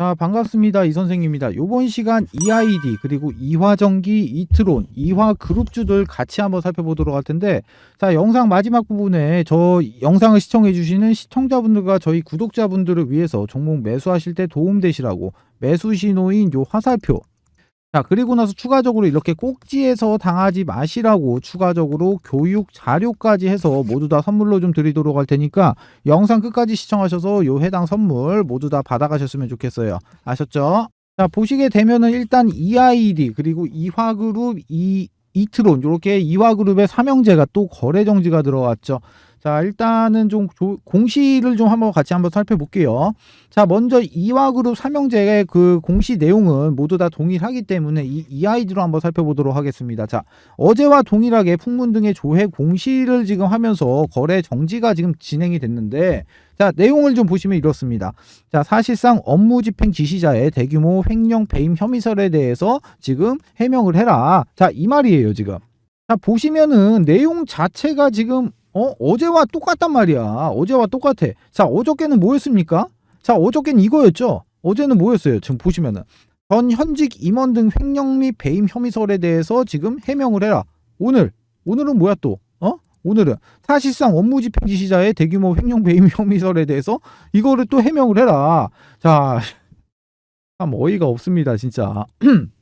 자 반갑습니다. 이 선생입니다. 요번 시간 EID 그리고 이화전기 이트론 이화 그룹주들 같이 한번 살펴보도록 할 텐데 자 영상 마지막 부분에 저 영상을 시청해 주시는 시청자분들과 저희 구독자분들을 위해서 종목 매수하실 때 도움되시라고 매수 신호인 요 화살표 자 그리고 나서 추가적으로 이렇게 꼭지에서 당하지 마시라고 추가적으로 교육 자료까지 해서 모두 다 선물로 좀 드리도록 할 테니까 영상 끝까지 시청하셔서 요 해당 선물 모두 다 받아가셨으면 좋겠어요 아셨죠? 자 보시게 되면은 일단 EID 그리고 이화그룹 이 이트론 이렇게 이화그룹의 삼형제가 또 거래 정지가 들어왔죠. 자 일단은 좀 조- 공시를 좀 한번 같이 한번 살펴볼게요. 자 먼저 이화 그룹 삼형제의 그 공시 내용은 모두 다 동일하기 때문에 이 EID로 한번 살펴보도록 하겠습니다. 자 어제와 동일하게 풍문 등의 조회 공시를 지금 하면서 거래 정지가 지금 진행이 됐는데 자 내용을 좀 보시면 이렇습니다. 자 사실상 업무 집행 지시자의 대규모 횡령 배임 혐의설에 대해서 지금 해명을 해라. 자 이 말이에요 지금. 자 보시면은 내용 자체가 지금 어 어제와 똑같단 말이야. 어제와 똑같아. 자 어저께는 뭐였습니까? 자 어저께는 이거였죠. 어제는 뭐였어요? 지금 보시면은 전 현직 임원 등 횡령 및 배임 혐의설에 대해서 지금 해명을 해라. 오늘 오늘은 뭐야 또? 어? 오늘은 사실상 업무 집행 지시자의 대규모 횡령 배임 혐의설에 대해서 이거를 또 해명을 해라. 자, 참 어이가 없습니다, 진짜.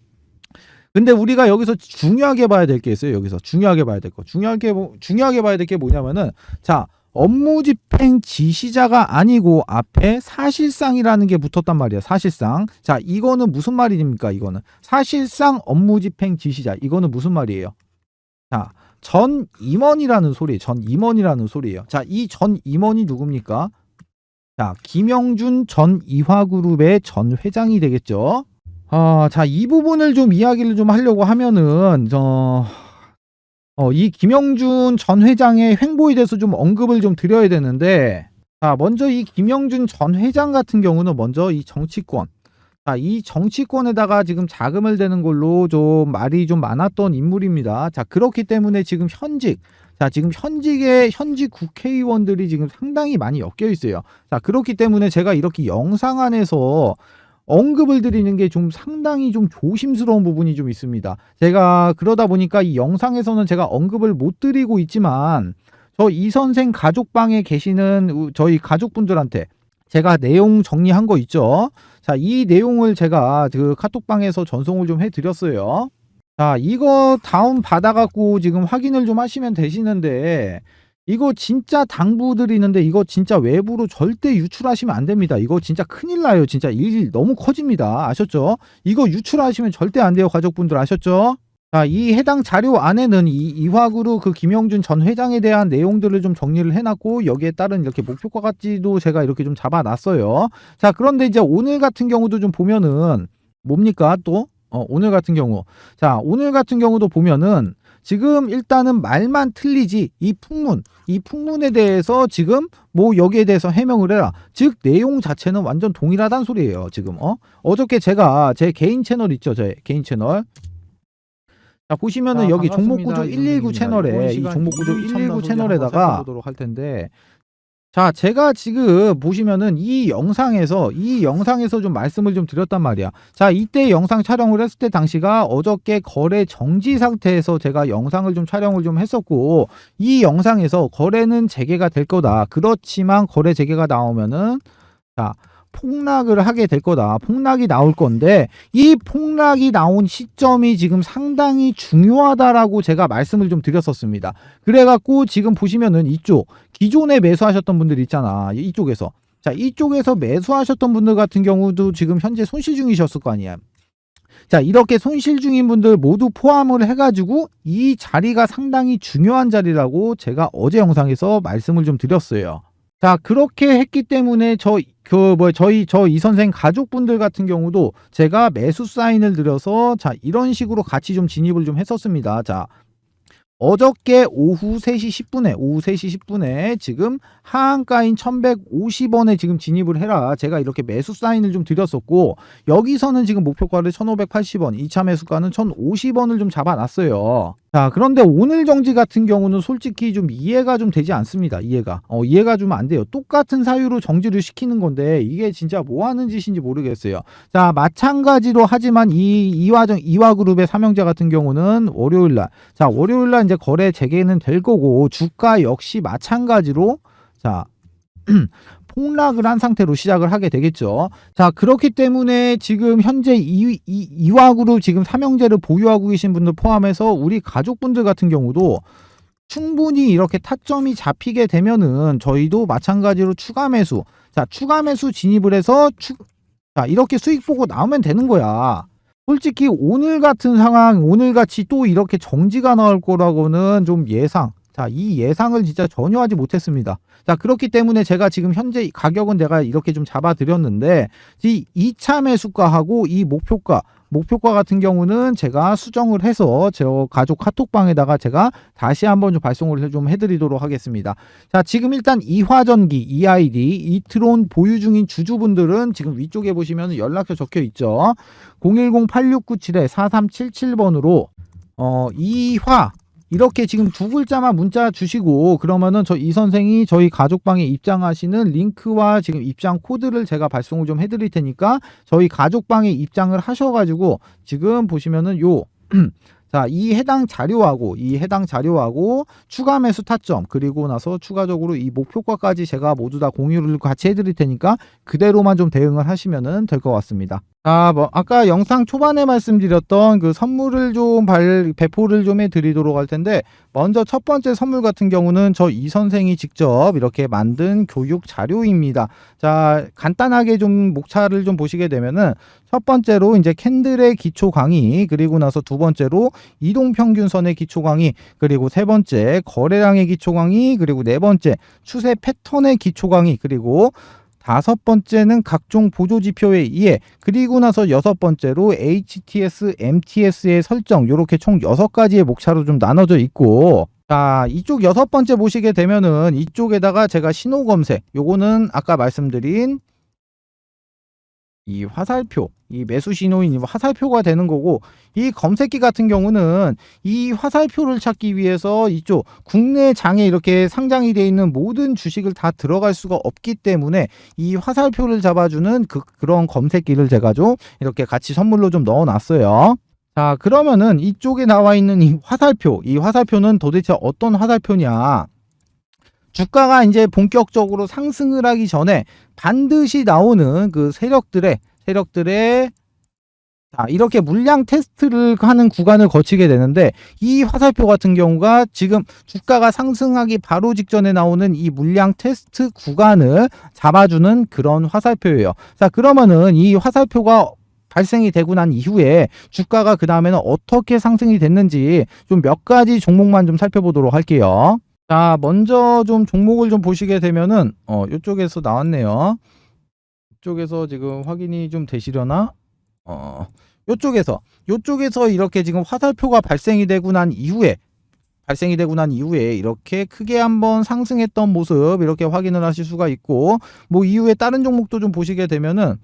근데 우리가 여기서 중요하게 봐야 될 게 있어요. 여기서 중요하게 봐야 될 거. 중요하게 보- 중요하게 봐야 될 게 뭐냐면은 자, 업무 집행 지시자가 아니고 앞에 사실상이라는 게 붙었단 말이에요. 사실상. 자, 이거는 무슨 말입니까? 이거는 사실상 업무 집행 지시자. 이거는 무슨 말이에요? 자, 전 임원이라는 소리, 전 임원이라는 소리예요. 자, 이 전 임원이 누굽니까? 자, 김영준 전 이화그룹의 전 회장이 되겠죠. 아, 자, 이 부분을 좀 이야기를 좀 하려고 하면은, 저, 어, 이 김영준 전 회장의 횡보에 대해서 좀 언급을 좀 드려야 되는데, 자, 먼저 이 김영준 전 회장 같은 경우는 먼저 이 정치권, 자, 이 정치권에다가 지금 자금을 대는 걸로 좀 말이 좀 많았던 인물입니다. 자, 그렇기 때문에 지금 현직, 자, 지금 현직의, 현직 국회의원들이 지금 상당히 많이 엮여 있어요. 자, 그렇기 때문에 제가 이렇게 영상 안에서 언급을 드리는 게 좀 상당히 좀 조심스러운 부분이 좀 있습니다. 제가 그러다 보니까 이 영상에서는 제가 언급을 못 드리고 있지만 저 이 선생 가족방에 계시는 우- 저희 가족분들한테 제가 내용 정리한 거 있죠. 자, 이 내용을 제가 그 카톡방에서 전송을 좀 해드렸어요. 자, 이거 다운 받아갖고 지금 확인을 좀 하시면 되시는데, 이거 진짜 당부드리는데, 이거 진짜 외부로 절대 유출하시면 안 됩니다. 이거 진짜 큰일 나요. 진짜 일 너무 커집니다. 아셨죠? 이거 유출하시면 절대 안 돼요. 가족분들 아셨죠? 자, 이 해당 자료 안에는 이 이화그룹 그 김영준 전 회장에 대한 내용들을 좀 정리를 해놨고 여기에 따른 이렇게 목표가까지도 제가 이렇게 좀 잡아놨어요. 자, 그런데 이제 오늘 같은 경우도 좀 보면은 뭡니까 또? 어, 오늘 같은 경우. 자, 오늘 같은 경우도 보면은 지금 일단은 말만 틀리지 이 풍문, 이 풍문에 대해서 지금 뭐 여기에 대해서 해명을 해라. 즉 내용 자체는 완전 동일하단 소리예요. 지금 어 어저께 제가 제 개인 채널 있죠, 제 개인 채널. 자 보시면은 자, 여기 종목 반갑습니다. 구조 이119 선생님입니다. 채널에 이 시간 종목 구조 이일 119 참나 채널에다가 할 텐데 자 제가 지금 보시면은 이 영상에서 이 영상에서 좀 말씀을 좀 드렸단 말이야. 자 이때 영상 촬영을 했을 때 당시가 어저께 거래 정지 상태에서 제가 영상을 좀 촬영을 좀 했었고 이 영상에서 거래는 재개가 될 거다. 그렇지만 거래 재개가 나오면은 자 폭락을 하게 될 거다 폭락이 나올 건데 이 폭락이 나온 시점이 지금 상당히 중요하다라고 제가 말씀을 좀 드렸었습니다. 그래갖고 지금 보시면은 이쪽 기존에 매수하셨던 분들 있잖아 이쪽에서 자 이쪽에서 매수하셨던 분들 같은 경우도 지금 현재 손실 중이셨을 거 아니야. 자 이렇게 손실 중인 분들 모두 포함을 해가지고 이 자리가 상당히 중요한 자리라고 제가 어제 영상에서 말씀을 좀 드렸어요. 자 그렇게 했기 때문에 저 그 뭐 저희 저 이 선생 가족분들 같은 경우도 제가 매수 사인을 드려서 자 이런 식으로 같이 좀 진입을 좀 했었습니다. 자 어저께 오후 3시 10분에 오후 3시 10분에 지금 하한가인 1150원에 지금 진입을 해라. 제가 이렇게 매수 사인을 좀 드렸었고 여기서는 지금 목표가를 1580원, 2차 매수가는 1050원을 좀 잡아놨어요. 자, 그런데 오늘 정지 같은 경우는 솔직히 좀 이해가 좀 되지 않습니다. 이해가. 어, 이해가 좀 안 돼요. 똑같은 사유로 정지를 시키는 건데 이게 진짜 뭐 하는 짓인지 모르겠어요. 자, 마찬가지로 하지만 이 이화정 이화그룹의 삼형제 같은 경우는 월요일 날. 자, 월요일 날 이제 거래 재개는 될 거고 주가 역시 마찬가지로 자, 폭락을 한 상태로 시작을 하게 되겠죠. 자, 그렇기 때문에 지금 현재 이, 이, 이화그룹 지금 삼형제를 보유하고 계신 분들 포함해서 우리 가족분들 같은 경우도 충분히 이렇게 타점이 잡히게 되면은 저희도 마찬가지로 추가 매수. 자, 추가 매수 진입을 해서 추, 자, 이렇게 수익 보고 나오면 되는 거야. 솔직히 오늘 같은 상황, 오늘 같이 또 이렇게 정지가 나올 거라고는 좀 예상. 자, 이 예상을 진짜 전혀 하지 못했습니다. 자, 그렇기 때문에 제가 지금 현재 가격은 내가 이렇게 좀 잡아 드렸는데 이 2차 매수가하고 이 목표가 목표가 같은 경우는 제가 수정을 해서 저 가족 카톡방에다가 제가 다시 한번 좀 발송을 좀 해드리도록 하겠습니다. 자, 지금 일단 이화전기, EID, 이트론 보유 중인 주주분들은 지금 위쪽에 보시면 연락처 적혀 있죠. 010-8697-4377번으로 어, 이화 이렇게 지금 두 글자만 문자 주시고 그러면은 저 이 선생이 저희 가족방에 입장하시는 링크와 지금 입장 코드를 제가 발송을 좀 해드릴 테니까 저희 가족방에 입장을 하셔가지고 지금 보시면은 요 자, 이 해당 자료하고 이 해당 자료하고 추가 매수 타점 그리고 나서 추가적으로 이 목표가까지 제가 모두 다 공유를 같이 해드릴 테니까 그대로만 좀 대응을 하시면은 될것 같습니다. 자, 뭐 아까 영상 초반에 말씀드렸던 그 선물을 좀 발, 배포를 좀 해드리도록 할 텐데 먼저 첫 번째 선물 같은 경우는 저 이 선생이 직접 이렇게 만든 교육 자료입니다. 자, 간단하게 좀 목차를 좀 보시게 되면은 첫 번째로 이제 캔들의 기초 강의, 그리고 나서 두 번째로 이동 평균선의 기초 강의, 그리고 세 번째 거래량의 기초 강의, 그리고 네 번째 추세 패턴의 기초 강의, 그리고 다섯 번째는 각종 보조 지표에 의해 그리고 나서 여섯 번째로 HTS, MTS의 설정 이렇게 총 여섯 가지의 목차로 좀 나눠져 있고 자 이쪽 여섯 번째 보시게 되면은 이쪽에다가 제가 신호 검색 요거는 아까 말씀드린 이 화살표, 이 매수 신호인 이 화살표가 되는 거고 이 검색기 같은 경우는 이 화살표를 찾기 위해서 이쪽 국내 장에 이렇게 상장이 되어 있는 모든 주식을 다 들어갈 수가 없기 때문에 이 화살표를 잡아주는 그, 그런 검색기를 제가 좀 이렇게 같이 선물로 좀 넣어놨어요. 자 그러면은 이쪽에 나와 있는 이 화살표, 이 화살표는 도대체 어떤 화살표냐? 주가가 이제 본격적으로 상승을 하기 전에 반드시 나오는 그 세력들의 세력들의 자, 이렇게 물량 테스트를 하는 구간을 거치게 되는데 이 화살표 같은 경우가 지금 주가가 상승하기 바로 직전에 나오는 이 물량 테스트 구간을 잡아주는 그런 화살표예요. 자, 그러면은 이 화살표가 발생이 되고 난 이후에 주가가 그 다음에는 어떻게 상승이 됐는지 좀 몇 가지 종목만 좀 살펴보도록 할게요. 자, 먼저 좀 종목을 좀 보시게 되면은 어, 이쪽에서 나왔네요. 이쪽에서 지금 확인이 좀 되시려나? 어, 요쪽에서 요쪽에서 이렇게 지금 화살표가 발생이 되고 난 이후에 발생이 되고 난 이후에 이렇게 크게 한번 상승했던 모습 이렇게 확인을 하실 수가 있고 뭐 이후에 다른 종목도 좀 보시게 되면은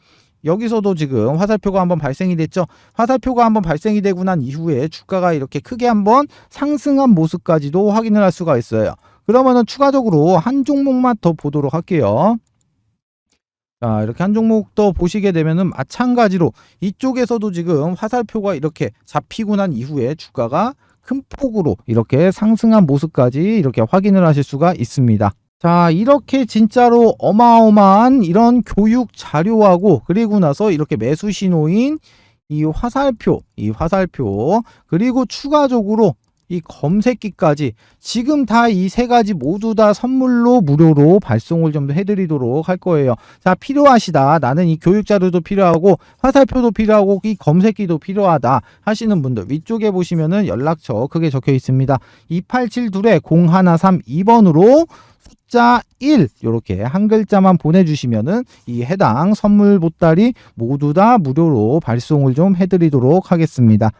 여기서도 지금 화살표가 한번 발생이 됐죠. 화살표가 한번 발생이 되고 난 이후에 주가가 이렇게 크게 한번 상승한 모습까지도 확인을 할 수가 있어요. 그러면은 추가적으로 한 종목만 더 보도록 할게요. 자, 이렇게 한 종목 더 보시게 되면은 마찬가지로 이쪽에서도 지금 화살표가 이렇게 잡히고 난 이후에 주가가 큰 폭으로 이렇게 상승한 모습까지 이렇게 확인을 하실 수가 있습니다. 자, 이렇게 진짜로 어마어마한 이런 교육 자료하고 그리고 나서 이렇게 매수 신호인 이 화살표, 이 화살표 그리고 추가적으로 이 검색기까지 지금 다 이 세 가지 모두 다 선물로 무료로 발송을 좀 해드리도록 할 거예요. 자, 필요하시다. 나는 이 교육 자료도 필요하고 화살표도 필요하고 이 검색기도 필요하다 하시는 분들 위쪽에 보시면은 연락처 크게 적혀 있습니다. 2872에 0132번으로 숫자 1 이렇게 한 글자만 보내주시면은 이 해당 선물 보따리 모두 다 무료로 발송을 좀 해드리도록 하겠습니다.